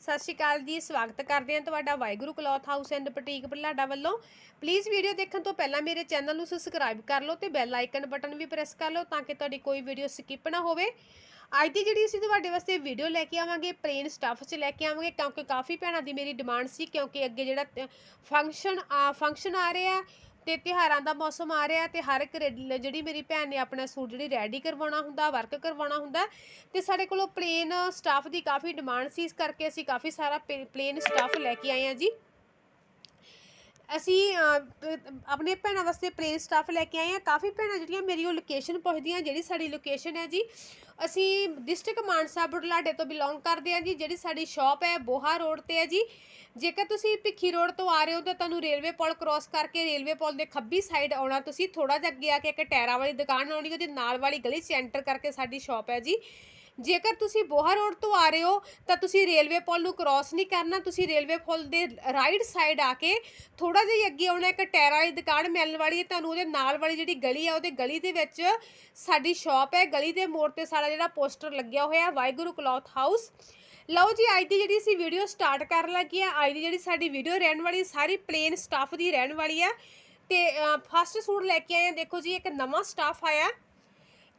ਸਤਿ ਸ਼੍ਰੀ ਅਕਾਲ ਜੀ, ਸਵਾਗਤ ਕਰਦੇ ਹਾਂ ਤੁਹਾਡਾ Waheguru cloth house and boutique Budhlada ਵੱਲੋਂ। ਪਲੀਜ਼ ਵੀਡੀਓ ਦੇਖਣ ਤੋਂ ਪਹਿਲਾਂ ਮੇਰੇ ਚੈਨਲ ਨੂੰ ਸਬਸਕ੍ਰਾਈਬ ਕਰ ਲਓ ਤੇ ਬੈਲ ਆਈਕਨ ਬਟਨ ਵੀ ਪ੍ਰੈਸ ਕਰ ਲਓ ਤਾਂ ਕਿ ਤੁਹਾਡੀ ਕੋਈ ਵੀਡੀਓ ਸਕਿਪ ਨਾ ਹੋਵੇ। ਅੱਜ ਦੀ ਜਿਹੜੀ ਅਸੀਂ ਤੁਹਾਡੇ ਵਾਸਤੇ ਵੀਡੀਓ ਲੈ ਕੇ ਆਵਾਂਗੇ ਪਲੇਨ ਸਟੱਫ 'ਚ ਲੈ ਕੇ ਆਵਾਂਗੇ, ਕਿਉਂਕਿ ਕਾਫੀ ਭੈਣਾਂ ਦੀ ਮੇਰੀ ਡਿਮਾਂਡ ਸੀ, ਕਿਉਂਕਿ ਅੱਗੇ ਜਿਹੜਾ ਫੰਕਸ਼ਨ ਆ ਫੰਕਸ਼ਨ ਆ ਰਿਹਾ ਤੇ ਤਿਉਹਾਰਾਂ ਦਾ ਮੌਸਮ ਆ ਰਿਹਾ ਤੇ ਹਰ ਇੱਕ ਰੈਡੀ- ਜਿਹੜੀ ਮੇਰੀ ਭੈਣ ਨੇ ਆਪਣਾ ਸੂਟ ਜਿਹੜੀ ਰੈਡੀ ਕਰਵਾਉਣਾ ਹੁੰਦਾ ਵਰਕ ਕਰਵਾਉਣਾ ਹੁੰਦਾ ਤੇ ਸਾਡੇ ਕੋਲੋਂ ਪਲੇਨ ਸਟਾਫ ਦੀ ਕਾਫੀ ਡਿਮਾਂਡ ਸੀ ਇਸ ਕਰਕੇ ਅਸੀਂ ਕਾਫੀ ਸਾਰਾ ਪਲੇਨ ਸਟਾਫ ਲੈ ਕੇ ਆਏ ਹਾਂ ਜੀ। ਅਸੀਂ ਅਹ, ਪ- ਆਪਣੇ ਭੈਣਾਂ ਵਾਸਤੇ ਪਲੇਨ ਸਟਾਫ ਲੈ ਕੇ ਆਏ ਹਾਂ ਕਾਫੀ ਭੈਣਾਂ ਜਿਹੜੀਆਂ ਮੇਰੀ ਉਹ ਲੋਕੇਸ਼ਨ ਪੁੱਛਦੀਆਂ ਜਿਹੜੀ ਸਾਡੀ ਲੋਕੇਸ਼ਨ ਹੈ ਜੀ ਅਸੀਂ ਡਿਸਟ੍ਰਿਕਟ ਮਾਨਸਾ ਬੁਢਲਾਡੇ ਤੋਂ ਬਿਲੋਂਗ ਕਰਦੇ ਹਾਂ ਜੀ, ਜਿਹੜੀ ਸਾਡੀ ਸ਼ਾਪ ਹੈ ਬੋਹਾ ਰੋਡ ਤੇ ਹੈ ਜੀ। ਜੇਕਰ ਤੁਸੀਂ ਭਿੱਖੀ ਰੋਡ ਤੋਂ ਆ ਰਹੇ ਹੋ ਤਾਂ ਤੁਹਾਨੂੰ ਰੇਲਵੇ ਪੁਲ ਕ੍ਰਾਸ ਕਰਕੇ ਰੇਲਵੇ ਪੁਲ ਦੇ ਖੱਬੀ ਸਾਈਡ ਆਉਣਾ, ਤੁਸੀਂ ਥੋੜਾ ਜਿਹਾ ਅੱਗੇ ਆ ਕੇ ਇੱਕ ਟੈਰਾ ਵਾਲੀ ਦੁਕਾਨ ਆਉਣੀ ਉਹਦੇ ਨਾਲ ਵਾਲੀ ਗਲੀ 'ਚ ਐਂਟਰ ਕਰਕੇ ਸਾਡੀ ਸ਼ਾਪ ਹੈ ਜੀ। ਜੇਕਰ ਤੁਸੀਂ ਬੋਹਾ ਰੋਡ ਤੋਂ ਆ ਰਹੇ ਹੋ, ਤਾਂ ਤੁਸੀਂ ਰੇਲਵੇ ਪੁਲ ਨੂੰ ਕ੍ਰਾਸ ਨਹੀਂ ਕਰਨਾ, ਤੁਸੀਂ ਰੇਲਵੇ ਪੁਲ ਦੇ ਰਾਈਟ ਸਾਈਡ ਆ ਕੇ ਥੋੜਾ ਜਿਹਾ ਅੱਗੇ ਆਉਣਾ, ਇੱਕ ਟੈਰਾ ਵਾਲੀ ਦੁਕਾਨ ਮਿਲਣ ਵਾਲੀ ਹੈ, ਤੁਹਾਨੂੰ ਉਹਦੇ ਨਾਲ ਵਾਲੀ ਜਿਹੜੀ ਗਲੀ ਆ, ਉਹਦੇ ਗਲੀ ਦੇ ਵਿੱਚ ਸਾਡੀ ਸ਼ਾਪ ਹੈ, ਗਲੀ ਦੇ ਮੋੜ ਤੇ ਸਾਡਾ ਜਿਹੜਾ ਪੋਸਟਰ ਲੱਗਿਆ ਹੋਇਆ ਹੈ, ਵਾਹਿਗੁਰੂ ਕਲੌਥ ਹਾਊਸ। ਲਓ ਜੀ, ਅੱਜ ਦੀ ਜਿਹੜੀ ਅਸੀਂ ਵੀਡੀਓ ਸਟਾਰਟ ਕਰਨ ਲੱਗੇ ਆ ਅੱਜ ਦੀ ਜਿਹੜੀ ਸਾਡੀ ਵੀਡੀਓ ਰਹਿਣ ਵਾਲੀ, ਸਾਰੀ ਪਲੇਨ ਸਟਾਫ ਦੀ ਰਹਿਣ ਵਾਲੀ ਆ ਤੇ ਫਸਟ ਸੂਟ ਲੈ ਕੇ ਆਏ ਆ ਦੇਖੋ ਜੀ, ਇੱਕ ਨਵਾਂ ਸਟਾਫ ਆਇਆ।